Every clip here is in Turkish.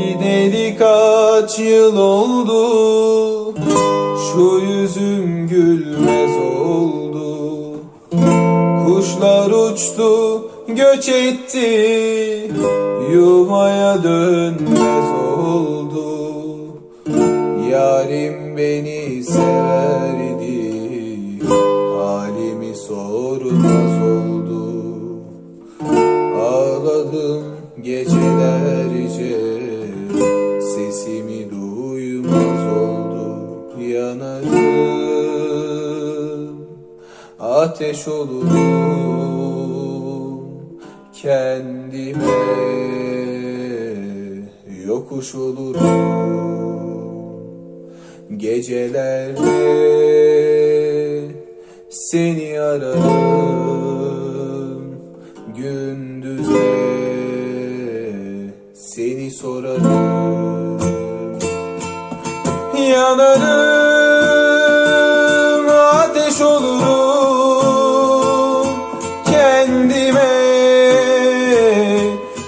Gideli kaç yıl oldu Şu yüzüm gülmez oldu. Kuşlar uçtu göç etti Yuvaya dönmez oldu. Yarim beni severdi Halimi sormaz oldu. Ağladım gecelerce Sesimi duymaz oldu Yanarım. Ateş olurum Kendime. Yokuş olurum Gecelerde. Seni ararım Gündüze seni sorarım. Yanarım ateş olurum. Kendime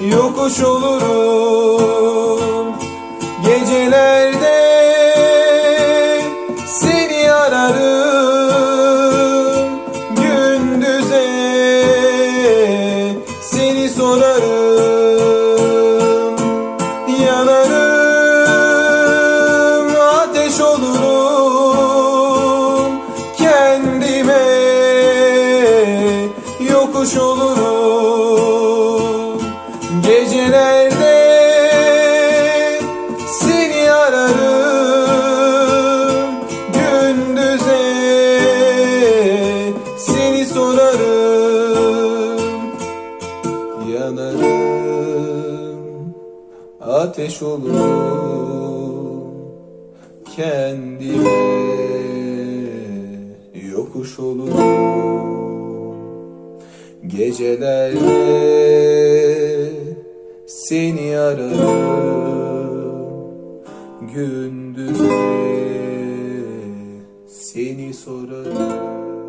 yokuş olurum. Gecelerde seni ararım. Gündüze seni sorarım Yanarım ateş olurum Kendime yokuş olurum. Gecelerde seni ararım Gündüze seni sorarım. Yanarım ateş olurum Kendime yokuş olurum Gecelerde seni ararım Gündüze seni sorarım